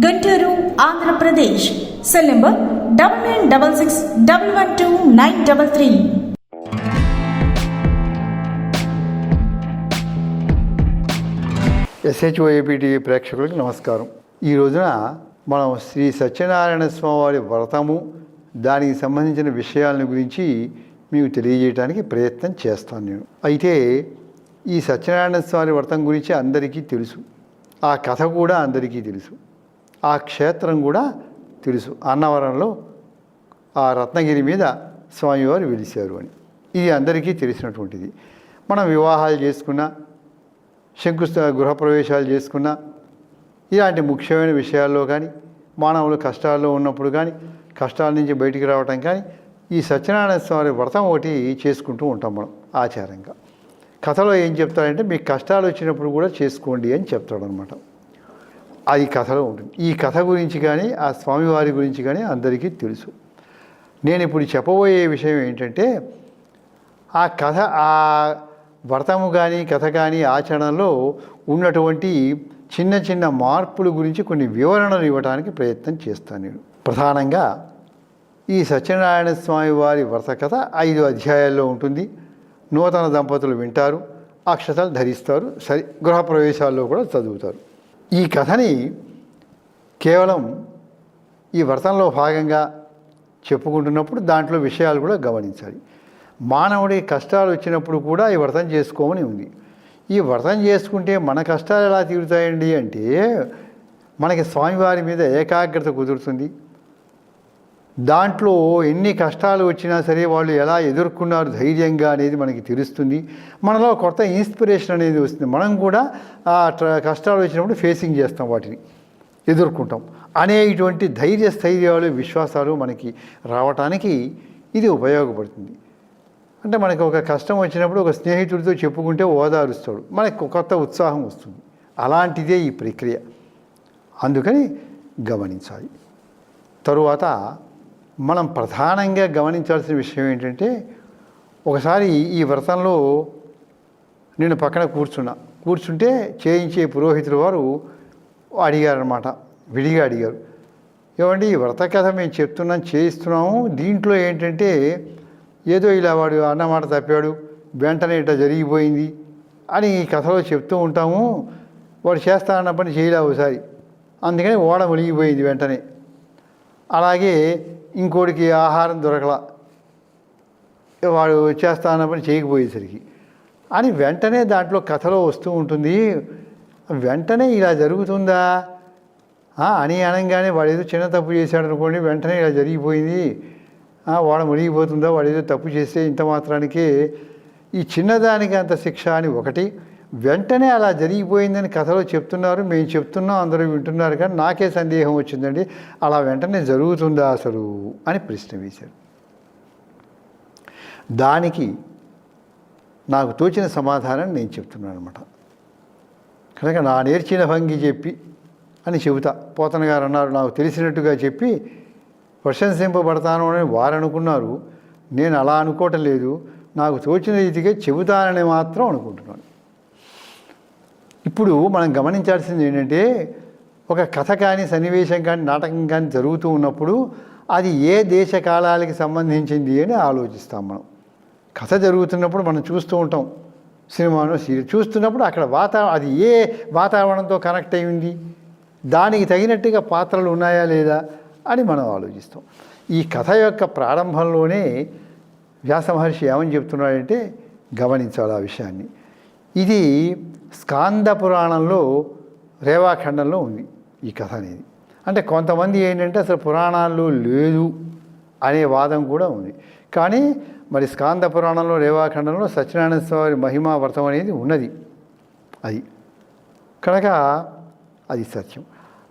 Guntur Andhra Pradesh. Cell number double nine double six double one two nine double three. S H O A P T ప్రేక్షకులకు నమస్కారం. ఈ రోజున మనం శ్రీ సత్యనారాయణ స్వామి వారి వ్రతము దానికి సంబంధించిన విషయాలను గురించి మీకు తెలియజేయడానికి ప్రయత్నం చేస్తాను నేను. అయితే ఈ సత్యనారాయణ స్వామి వ్రతం గురించి అందరికీ తెలుసు. ఆ కథ కూడా అందరికీ తెలుసు. ఆ క్షేత్రం కూడా తెలుసు. అన్నవరంలో ఆ రత్నగిరి మీద స్వామివారు వెలిశారు అని. ఇది అందరికీ తెలిసినటువంటిది. మనం వివాహాలు చేసుకున్న శంకుస్థ గృహప్రవేశాలు చేసుకున్న ఇలాంటి ముఖ్యమైన విషయాల్లో కానీ మానవులు కష్టాల్లో ఉన్నప్పుడు కానీ కష్టాల నుంచి బయటికి రావటం కానీ ఈ సత్యనారాయణ స్వామి వ్రతం ఒకటి చేసుకుంటూ ఉంటాం మనం ఆచారంగా. కథలో ఏం చెప్తారంటే మీకు కష్టాలు వచ్చినప్పుడు కూడా చేసుకోండి అని చెప్తాడు అనమాట అది కథలో ఉంటుంది. ఈ కథ గురించి కానీ ఆ స్వామివారి గురించి కానీ అందరికీ తెలుసు. నేను ఇప్పుడు చెప్పబోయే విషయం ఏంటంటే ఆ కథ ఆ వ్రతము కానీ కథ కానీ ఆచరణలో ఉన్నటువంటి చిన్న చిన్న మార్పుల గురించి కొన్ని వివరణలు ఇవ్వడానికి ప్రయత్నం చేస్తాను నేను. ప్రధానంగా ఈ సత్యనారాయణ స్వామి వారి వ్రత కథ ఐదు అధ్యాయాల్లో ఉంటుంది. నూతన దంపతులు వింటారు అక్షతలు ధరిస్తారు సరి గృహప్రవేశాల్లో కూడా చదువుతారు. ఈ కథని కేవలం ఈ వ్రతంలో భాగంగా చెప్పుకుంటున్నప్పుడు దాంట్లో విషయాలు కూడా గమనించాలి. మానవుడి కష్టాలు వచ్చినప్పుడు కూడా ఈ వ్రతం చేసుకోమని ఉంది. ఈ వ్రతం చేసుకుంటే మన కష్టాలు ఎలా తీరుతాయండి అంటే మనకి స్వామివారి మీద ఏకాగ్రత కుదురుతుంది. దాంట్లో ఎన్ని కష్టాలు వచ్చినా సరే వాళ్ళు ఎలా ఎదుర్కొన్నారు ధైర్యంగా అనేది మనకి తెలుస్తుంది. మనలో కొత్త ఇన్స్పిరేషన్ అనేది వస్తుంది. మనం కూడా ఆ కష్టాలు వచ్చినప్పుడు ఫేసింగ్ చేస్తాం వాటిని ఎదుర్కొంటాం. అనేటువంటి ధైర్య స్థైర్యాలు విశ్వాసాలు మనకి రావటానికి ఇది ఉపయోగపడుతుంది. అంటే మనకు ఒక కష్టం వచ్చినప్పుడు ఒక స్నేహితుడితో చెప్పుకుంటే ఓదారుస్తాడు మనకు కొత్త ఉత్సాహం వస్తుంది. అలాంటిదే ఈ ప్రక్రియ. అందుకని గమనించాలి. తరువాత మనం ప్రధానంగా గమనించాల్సిన విషయం ఏంటంటే ఒకసారి ఈ వ్రతంలో నేను పక్కన కూర్చున్నా. కూర్చుంటే చేయించే పురోహితుల వారు అడిగారనమాట విడిగా అడిగారు. ఏమండి ఈ వ్రత కథ మేము చెప్తున్నాం చేయిస్తున్నాము. దీంట్లో ఏంటంటే ఏదో ఇలా వాడు అన్నమాట తప్పాడు. వెంటనే ఇట్లా జరిగిపోయింది అని ఈ కథలో చెప్తూ ఉంటాము. వాడు చేస్తానన్న పని చేయలే ఒకసారి అందుకని ఓడ మునిగిపోయింది వెంటనే. అలాగే ఇంకోటికి ఆహారం దొరకల. వాడు చేస్తానన్న పని చేయకపోయేసరికి. అని వెంటనే దాంట్లో కథలో వస్తూ ఉంటుంది వెంటనే ఇలా జరుగుతుందా? అని అనగానే వాడు ఏదో చిన్న తప్పు చేశాడు అనుకోండి వెంటనే ఇలా జరిగిపోయింది. వాడు మునిగిపోతుందా? వాడు ఏదో తప్పు చేస్తే ఇంత మాత్రానికి. ఈ చిన్నదానికి అంత శిక్ష అని ఒకటి వెంటనే అలా జరిగిపోయిందని కథలో చెప్తున్నారు మేము చెప్తున్నాం అందరూ వింటున్నారు కానీ నాకే సందేహం వచ్చిందండి. అలా వెంటనే జరుగుతుందా అసలు అని ప్రశ్న వేశారు. దానికి నాకు తోచిన సమాధానం నేను చెప్తున్నాను అనమాట కనుక నా నేర్చిన భంగి చెప్పి అని చెబుతా. పోతన గారు అన్నారు నాకు తెలిసినట్టుగా చెప్పి ప్రశంసింపబడతాను అని వారు అనుకున్నారు. నేను అలా అనుకోవటం లేదు. నాకు తోచిన రీతిగా చెబుతానని మాత్రం అనుకుంటున్నాను. ఇప్పుడు మనం గమనించాల్సింది ఏంటంటే ఒక కథ కానీ సన్నివేశం కానీ నాటకం కానీ జరుగుతూ ఉన్నప్పుడు అది ఏ దేశ కాలాలకి సంబంధించింది అని ఆలోచిస్తాం మనం. కథ జరుగుతున్నప్పుడు మనం చూస్తూ ఉంటాం. సినిమాను సీరియల్ చూస్తున్నప్పుడు అక్కడ వాతావరణం అది ఏ వాతావరణంతో కనెక్ట్ అయింది? దానికి తగినట్టుగా పాత్రలు ఉన్నాయా లేదా అని మనం ఆలోచిస్తాం. ఈ కథ యొక్క ప్రారంభంలోనే వ్యాస మహర్షి ఏమని చెప్తున్నాడంటే గమనించాలి ఆ విషయాన్ని. ఇది స్కాంద పురాణంలో రేవాఖండంలో ఉంది ఈ కథ అనేది. అంటే కొంతమంది ఏంటంటే అసలు పురాణాల్లో లేదు అనే వాదం కూడా ఉంది. కానీ మరి స్కాంద పురాణంలో రేవాఖండంలో సత్యనారాయణ స్వామి మహిమా వ్రతం అనేది ఉన్నది. అది. కనుక అది సత్యం.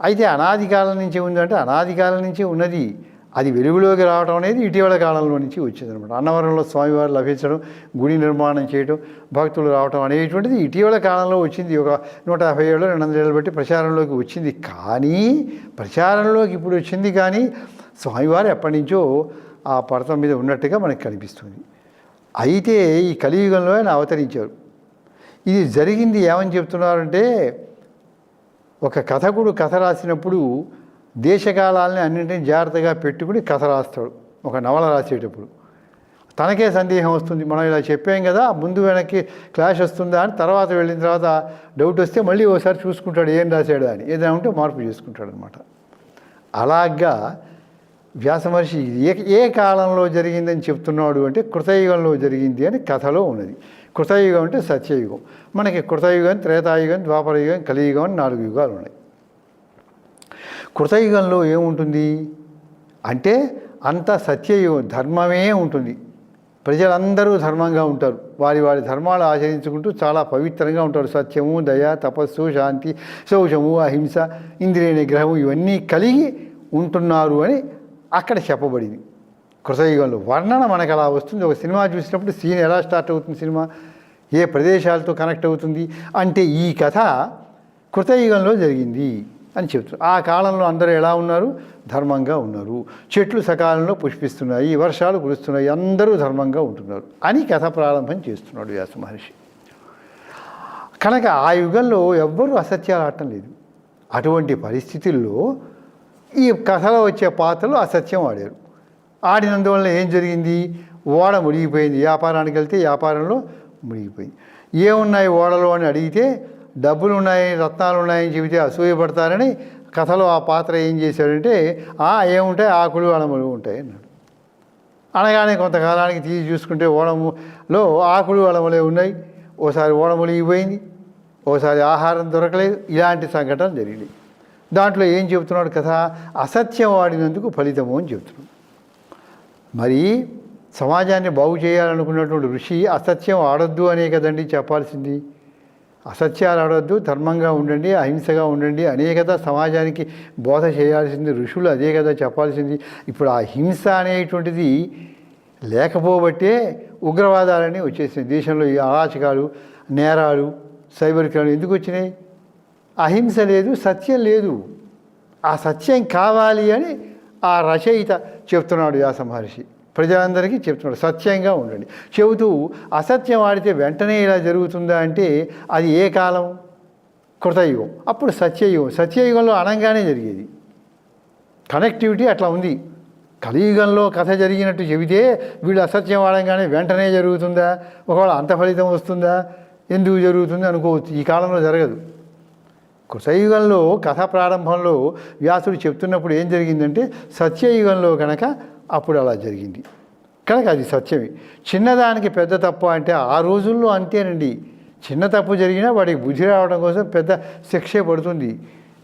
అయితే అనాది కాలం నుంచి ఉందంటే అనాది కాలం నుంచి ఉన్నది. అది వెలుగులోకి రావడం అనేది ఇటీవల కాలంలో నుంచి వచ్చిందనమాట అన్నవరంలో స్వామివారు లభించడం గుడి నిర్మాణం చేయడం భక్తులు రావడం అనేటువంటిది ఇటీవల కాలంలో వచ్చింది. ఒక నూట యాభై ఏళ్ళు రెండు వందల ఏళ్ళు బట్టి ప్రచారంలోకి వచ్చింది. కానీ ప్రచారంలోకి ఇప్పుడు వచ్చింది కానీ స్వామివారు ఎప్పటి నుంచో ఆ పర్వతం మీద ఉన్నట్టుగా మనకు కనిపిస్తుంది. అయితే ఈ కలియుగంలో ఆయన అవతరించారు. ఇది జరిగింది ఏమని చెప్తున్నారంటే ఒక కథకుడు కథ రాసినప్పుడు దేశకాలాలని అన్నింటినీ జాగ్రత్తగా పెట్టుకుని కథ రాస్తాడు. ఒక నవల రాసేటప్పుడు. తనకే సందేహం వస్తుంది. మనం ఇలా చెప్పాం కదా ముందు వెనక్కి క్లాష్ వస్తుందా అని తర్వాత వెళ్ళిన తర్వాత డౌట్ వస్తే మళ్ళీ ఒకసారి చూసుకుంటాడు ఏం రాశాడు అని. ఏదైనా ఉంటే మార్పు చేసుకుంటాడు అనమాట అలాగా వ్యాస మహర్షి ఏ ఏ కాలంలో జరిగిందని చెప్తున్నాడు అంటే కృతయుగంలో జరిగింది అని కథలో ఉన్నది. కృతయుగం అంటే సత్యయుగం. మనకి కృతయుగం త్రేతాయుగం ద్వాపరయుగం కలియుగం అని నాలుగు యుగాలు ఉన్నాయి. కృతయుగంలో ఏముంటుంది? అంటే అంత సత్యయుగం ధర్మమే ఉంటుంది. ప్రజలందరూ ధర్మంగా ఉంటారు. వారి వారి ధర్మాలు ఆచరించుకుంటూ చాలా పవిత్రంగా ఉంటారు. సత్యము దయ తపస్సు శాంతి శౌచము అహింస ఇంద్రియ నిగ్రహము ఇవన్నీ కలిగి ఉంటున్నారు అని అక్కడ చెప్పబడింది. కృతయుగంలో వర్ణన మనకు అలా వస్తుంది. ఒక సినిమా చూసినప్పుడు సీన్ ఎలా స్టార్ట్ అవుతుంది సినిమా? ఏ ప్రదేశాలతో కనెక్ట్ అవుతుంది? అంటే ఈ కథ కృతయుగంలో జరిగింది. అని చెప్తున్నారు ఆ కాలంలో అందరూ ఎలా ఉన్నారు? ధర్మంగా ఉన్నారు. చెట్లు సకాలంలో పుష్పిస్తున్నాయి వర్షాలు కురుస్తున్నాయి అందరూ ధర్మంగా ఉంటున్నారు అని కథ ప్రారంభం చేస్తున్నాడు వ్యాస మహర్షి. కనుక ఆ యుగంలో ఎవ్వరూ అసత్యాలు ఆడటం లేదు. అటువంటి పరిస్థితుల్లో ఈ కథలో వచ్చే పాత్రలు అసత్యం ఆడారు. ఆడినందువల్ల ఏం జరిగింది? ఓడ మునిగిపోయింది. వ్యాపారానికి వెళ్తే వ్యాపారంలో మునిగిపోయింది. ఏమున్నాయి ఓడలో అని అడిగితే డబ్బులు ఉన్నాయి రత్నాలు ఉన్నాయని చెబితే అసూయపడతారని కథలో ఆ పాత్ర ఏం చేశాడంటే ఆ ఏముంటాయి ఆకులు అణములు ఉంటాయి అన్నాడు. అనగానే కొంతకాలానికి తీసి చూసుకుంటే ఓడములో ఆకులు అలములే ఉన్నాయి. ఓసారి ఓడములు ఇవ్వయింది ఓసారి ఆహారం దొరకలేదు. ఇలాంటి సంఘటన జరిగింది. దాంట్లో ఏం చెబుతున్నాడు కథ? అసత్యం వాడినందుకు ఫలితము అని చెబుతున్నాడు. మరి సమాజాన్ని బాగు చేయాలనుకున్నటువంటి ఋషి అసత్యం ఆడొద్దు అనే కదండి చెప్పాల్సింది. అసత్యాలు ఆడొద్దు ధర్మంగా ఉండండి అహింసగా ఉండండి అనే కదా సమాజానికి బోధ చేయాల్సింది ఋషులు అదే కదా చెప్పాల్సింది. ఇప్పుడు ఆ హింస అనేటువంటిది లేకపోబట్టే ఉగ్రవాదాలని వచ్చేసినాయి. దేశంలో ఈ అరాచకాలు నేరాలు సైబర్ క్రైమ్ ఎందుకు వచ్చినాయి? అహింస లేదు సత్యం లేదు. ఆ సత్యం కావాలి అని ఆ రచయిత చెప్తున్నాడు వ్యాస మహర్షి. ప్రజలందరికీ చెప్తున్నాడు సత్యంగా ఉండండి. చెబుతూ అసత్యం ఆడితే వెంటనే ఇలా జరుగుతుందా అంటే అది ఏ కాలం? కృతయుగం. అప్పుడు సత్యయుగం. సత్యయుగంలో అనంగానే జరిగేది. కనెక్టివిటీ అట్లా ఉంది. కలియుగంలో కథ జరిగినట్టు చెబితే వీళ్ళు అసత్యం ఆడంగానే వెంటనే జరుగుతుందా? ఒకవేళ అంత ఫలితం వస్తుందా? ఎందుకు జరుగుతుంది అనుకోవచ్చు. ఈ కాలంలో జరగదు. కృతయుగంలో కథ ప్రారంభంలో వ్యాసుడు చెప్తున్నప్పుడు ఏం జరిగిందంటే సత్యయుగంలో కనుక అప్పుడు అలా జరిగింది. కనుక అది సత్యమే. చిన్నదానికి పెద్ద తప్పు అంటే ఆ రోజుల్లో అంతేనండి. చిన్న తప్పు జరిగినా వాడికి బుద్ధి రావడం కోసం పెద్ద శిక్షే పడుతుంది.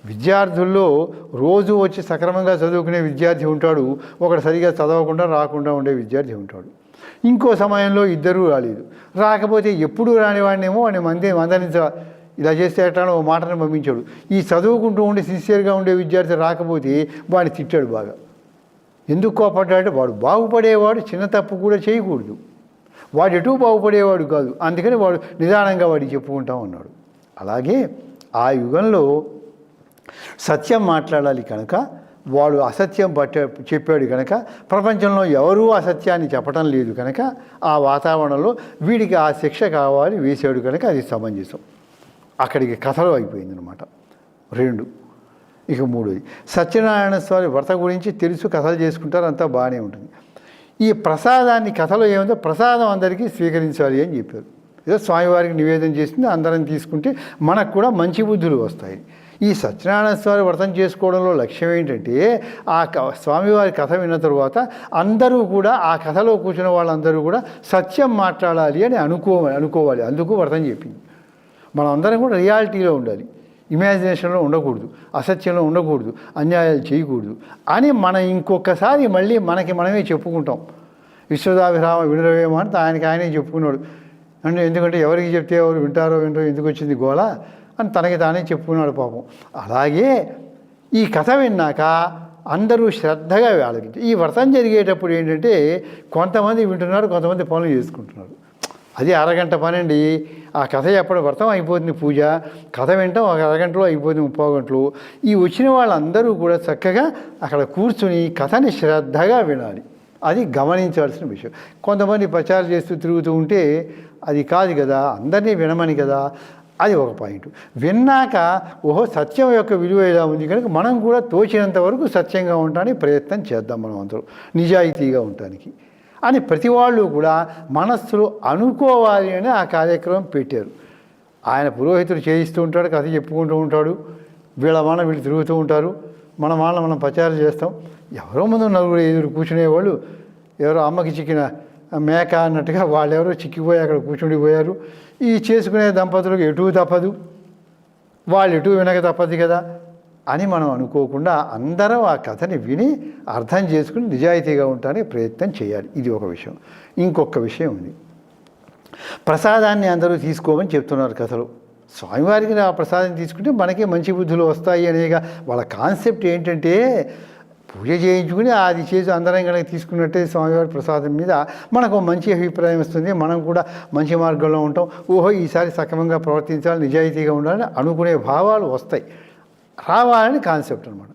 విద్యార్థుల్లో రోజు వచ్చి సక్రమంగా చదువుకునే విద్యార్థి ఉంటాడు. ఒకడు సరిగా చదవకుండా రాకుండా ఉండే విద్యార్థి ఉంటాడు. ఇంకో సమయంలో ఇద్దరూ రాలేదు. రాకపోతే ఎప్పుడూ రానివాడినేమో వాడిని మంది మందలించ ఇలా చేస్తే ఎట్లానో ఓ మాటను పంపించాడు. ఈ చదువుకుంటూ ఉండి సిన్సియర్గా ఉండే విద్యార్థి రాకపోతే వాడిని తిట్టాడు బాగా. ఎందుకు కోపడ్డాడు? వాడు బాగుపడేవాడు చిన్న తప్పు కూడా చేయకూడదు. వాడు ఎటు బాగుపడేవాడు కాదు. అందుకని వాడు నిదానంగా వాడికి చెప్పుకుంటా ఉన్నాడు. అలాగే ఆ యుగంలో సత్యం మాట్లాడాలి కనుక వాడు అసత్యం పట్ట చెప్పాడు కనుక ప్రపంచంలో ఎవరూ అసత్యాన్ని చెప్పడం లేదు కనుక ఆ వాతావరణంలో వీడికి ఆ శిక్ష కావాలి వేసాడు కనుక అది సమంజసం. అక్కడికి కథలు అయిపోయిందనమాట రెండు. ఇక మూడోది సత్యనారాయణ స్వామి వ్రత గురించి తెలుసు కథలు చేసుకుంటారు అంతా బాగానే ఉంటుంది. ఈ ప్రసాదాన్ని కథలో ఏముందో ప్రసాదం అందరికీ స్వీకరించాలి అని చెప్పారు. ఏదో స్వామివారికి నివేదన చేసింది అందరం తీసుకుంటే మనకు కూడా మంచి బుద్ధులు వస్తాయి. ఈ సత్యనారాయణ స్వామి వ్రతం చేసుకోవడంలో లక్ష్యం ఏంటంటే ఆ క- స్వామివారి కథ విన్న తరువాత అందరూ కూడా ఆ కథలో కూర్చున్న వాళ్ళందరూ కూడా సత్యం మాట్లాడాలి అని అనుకో అనుకోవాలి. అందుకు వ్రతం చెప్పింది. మనం అందరం కూడా రియాలిటీలో ఉండాలి. ఇమాజినేషన్లో ఉండకూడదు అసత్యంలో ఉండకూడదు అన్యాయాలు చేయకూడదు అని మనం ఇంకొకసారి మళ్ళీ మనకి మనమే చెప్పుకుంటాం. విశ్వదాభిరామ వినురవేమో అని ఆయనకి ఆయనే చెప్పుకున్నాడు. అంటే ఎందుకంటే ఎవరికి చెప్తే ఎవరు వింటారో వింటారో ఎందుకు వచ్చింది గోల అని తనకి తానే చెప్పుకున్నాడు పాపం. అలాగే ఈ కథ విన్నాక అందరూ శ్రద్ధగా ఆలోచించి ఈ వ్రతం జరిగేటప్పుడు ఏంటంటే కొంతమంది వింటున్నారు కొంతమంది పనులు చేసుకుంటున్నారు. అది అరగంట పనండి. ఆ కథ చెప్పడం వ్రతం అయిపోతుంది పూజ. కథ వింటాం ఒక అరగంటలో అయిపోతుంది ముప్పై గంటలు. ఈ వచ్చిన వాళ్ళందరూ కూడా చక్కగా అక్కడ కూర్చుని కథని శ్రద్ధగా వినాలి. అది గమనించాల్సిన విషయం. కొంతమంది ప్రచారం చేస్తూ తిరుగుతూ ఉంటే అది కాదు కదా అందరినీ వినమని కదా అది ఒక పాయింట్. విన్నాక ఓహో సత్యం యొక్క విలువ ఎలా ఉంది కనుక మనం కూడా తోచినంత వరకు సత్యంగా ఉండడానికి ప్రయత్నం చేద్దాం మనం అందరూ. నిజాయితీగా ఉండటానికి. అని ప్రతి వాళ్ళు కూడా మనస్సులో అనుకోవాలి అని ఆ కార్యక్రమం పెట్టారు. ఆయన పురోహితుడు చేయిస్తూ ఉంటాడు కథ చెప్పుకుంటూ ఉంటాడు వీళ్ళ మన వీళ్ళు తిరుగుతూ ఉంటారు మన వాళ్ళ మనం ప్రచారం చేస్తాం. ఎవరో ముందు నలుగురు ఎదురు కూర్చునేవాళ్ళు ఎవరో అమ్మకి చిక్కిన మేక అన్నట్టుగా వాళ్ళెవరో చిక్కిపోయి అక్కడ కూర్చుండిపోయారు ఈ చేసుకునే దంపతులకు ఎటు తప్పదు. వాళ్ళు ఎటు వినక తప్పదు కదా. అని మనం అనుకోకుండా అందరం ఆ కథని విని అర్థం చేసుకుని నిజాయితీగా ఉండడానికి ప్రయత్నం చేయాలి. ఇది ఒక విషయం. ఇంకొక విషయం ఉంది. ప్రసాదాన్ని అందరూ తీసుకోమని చెప్తున్నారు కథలు. స్వామివారికి ఆ ప్రసాదం తీసుకుంటే మనకే మంచి బుద్ధులు వస్తాయి అనేగా వాళ్ళ కాన్సెప్ట్ ఏంటంటే పూజ చేయించుకుని అది చేసి అందరం కనుక తీసుకున్నట్టే స్వామివారి ప్రసాదం మీద మనకు మంచి అభిప్రాయం వస్తుంది. మనం కూడా మంచి మార్గంలో ఉంటాం. ఓహో ఈసారి సక్రమంగా ప్రవర్తించాలి నిజాయితీగా ఉండాలని అనుకునే భావాలు వస్తాయి. రావాలని కాన్సెప్ట్ అనమాట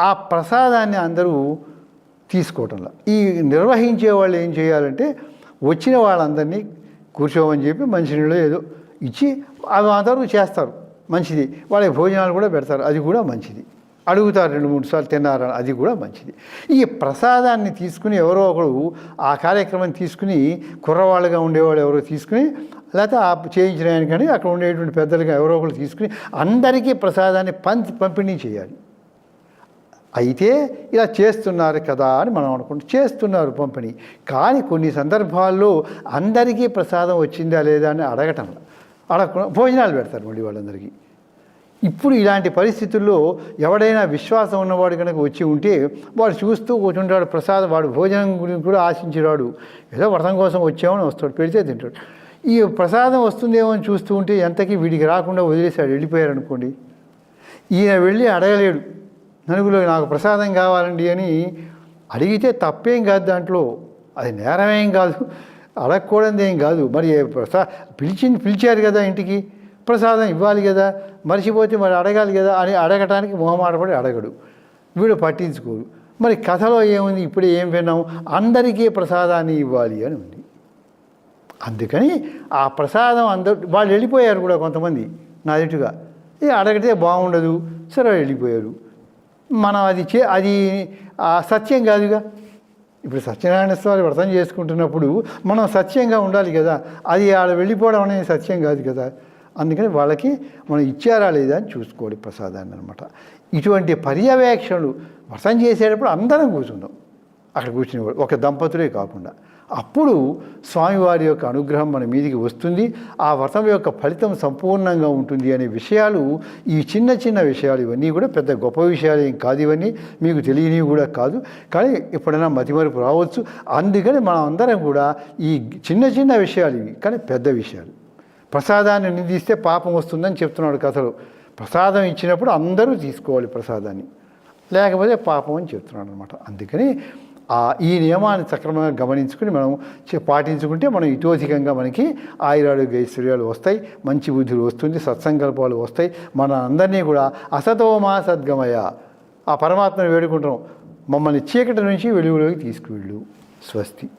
ఆ ప్రసాదాన్ని అందరూ తీసుకోవటంలో. ఈ నిర్వహించే వాళ్ళు ఏం చేయాలంటే వచ్చిన వాళ్ళందరినీ కూర్చోమని చెప్పి మంచినీళ్ళు ఏదో ఇచ్చి అవి అందరూ చేస్తారు. మంచిది. వాళ్ళకి భోజనాలు కూడా పెడతారు. అది కూడా మంచిది. అడుగుతారు రెండు మూడు సార్లు తిన్నారా అది కూడా మంచిది. ఈ ప్రసాదాన్ని తీసుకుని ఎవరో ఒకరు ఆ కార్యక్రమం తీసుకుని కుర్రవాళ్ళుగా ఉండేవాళ్ళు ఎవరో తీసుకుని లేకపోతే ఆ చేయించిన ఆయన కానీ అక్కడ ఉండేటువంటి పెద్దలుగా ఎవరో ఒకరు తీసుకుని అందరికీ ప్రసాదాన్ని పంచి పంపిణీ చేయాలి. అయితే ఇలా చేస్తున్నారు కదా అని మనం అనుకుంటాం చేస్తున్నారు పంపిణీ. కానీ కొన్ని సందర్భాల్లో అందరికీ ప్రసాదం వచ్చిందా లేదా అని అడగటం. అడగకుండా భోజనాలు పెడతారు మళ్ళీ వాళ్ళందరికీ. ఇప్పుడు ఇలాంటి పరిస్థితుల్లో ఎవడైనా విశ్వాసం ఉన్నవాడు కనుక వచ్చి ఉంటే వాడు చూస్తూ కూర్చుంటాడు ప్రసాదం వాడు భోజనం గురించి కూడా ఆశించేవాడు. ఏదో వ్రతం కోసం వచ్చామని వస్తాడు పెడితే తింటాడు. ఈ ప్రసాదం వస్తుందేమో అని చూస్తూ ఉంటే ఎంతకీ వీడికి రాకుండా వదిలేశాడు వెళ్ళిపోయారు అనుకోండి ఈయన వెళ్ళి అడగలేడు నలుగులో నాకు ప్రసాదం కావాలండి అని అడిగితే తప్పేం కాదు దాంట్లో. అది నేరమేం కాదు అడగకూడదు ఏం కాదు. మరి ప్రసా పిలిచింది పిలిచారు కదా ఇంటికి. ప్రసాదం ఇవ్వాలి కదా మర్చిపోతే మరి అడగాలి కదా అని అడగటానికి మొహమాటపడి అడగడు. వీడు పట్టించుకోడు. మరి కథలో ఏముంది? ఇప్పుడే ఏం విన్నాం? అందరికీ ప్రసాదాన్ని ఇవ్వాలి అని ఉంది. అందుకని ఆ ప్రసాదం అందరు వాళ్ళు వెళ్ళిపోయారు కూడా కొంతమంది నా ఎదుటిగా. ఏ అడగితే బాగుండదు సరే వెళ్ళిపోయారు. మనం అది చే అది సత్యం కాదుగా. ఇప్పుడు సత్యనారాయణ స్వామి వ్రతం చేసుకుంటున్నప్పుడు మనం సత్యంగా ఉండాలి కదా. అది ఆడ వెళ్ళిపోవడం అనేది సత్యం కాదు కదా. అందుకని వాళ్ళకి మనం ఇచ్చారా లేదా అని చూసుకోవాలి ప్రసాదాన్ని అనమాట ఇటువంటి పర్యవేక్షణలు వ్రతం చేసేటప్పుడు అందరం కూర్చుందాం అక్కడ కూర్చునేవాడు ఒక దంపతులే కాకుండా. అప్పుడు స్వామివారి యొక్క అనుగ్రహం మన మీదికి వస్తుంది. ఆ వ్రతం యొక్క ఫలితం సంపూర్ణంగా ఉంటుంది అనే విషయాలు ఈ చిన్న చిన్న విషయాలు ఇవన్నీ కూడా పెద్ద గొప్ప విషయాలు ఏం కాదు ఇవన్నీ. మీకు తెలియనివి కూడా కాదు. కానీ ఎప్పుడైనా మతిమరుపు రావచ్చు. అందుకని మనం అందరం కూడా ఈ చిన్న చిన్న విషయాలు ఇవి. కానీ పెద్ద విషయాలు. ప్రసాదాన్ని నిందిస్తే పాపం వస్తుందని చెప్తున్నాడు కథలు. ప్రసాదం ఇచ్చినప్పుడు అందరూ తీసుకోవాలి ప్రసాదాన్ని. లేకపోతే పాపం అని చెప్తున్నాడు అనమాట అందుకని ఈ నియమాన్ని సక్రమంగా గమనించుకుని మనం పాటించుకుంటే మనం ఇటోధికంగా మనకి ఆయురారోగ్య ఐశ్వర్యాలు వస్తాయి మంచి బుద్ధులు వస్తుంది సత్సంకల్పాలు వస్తాయి. మన అందరినీ కూడా అసతోమా సద్గమయ. ఆ పరమాత్మను వేడుకుంటాం. మమ్మల్ని చీకటి నుంచి వెలుగులోకి తీసుకువెళ్ళు. స్వస్తి.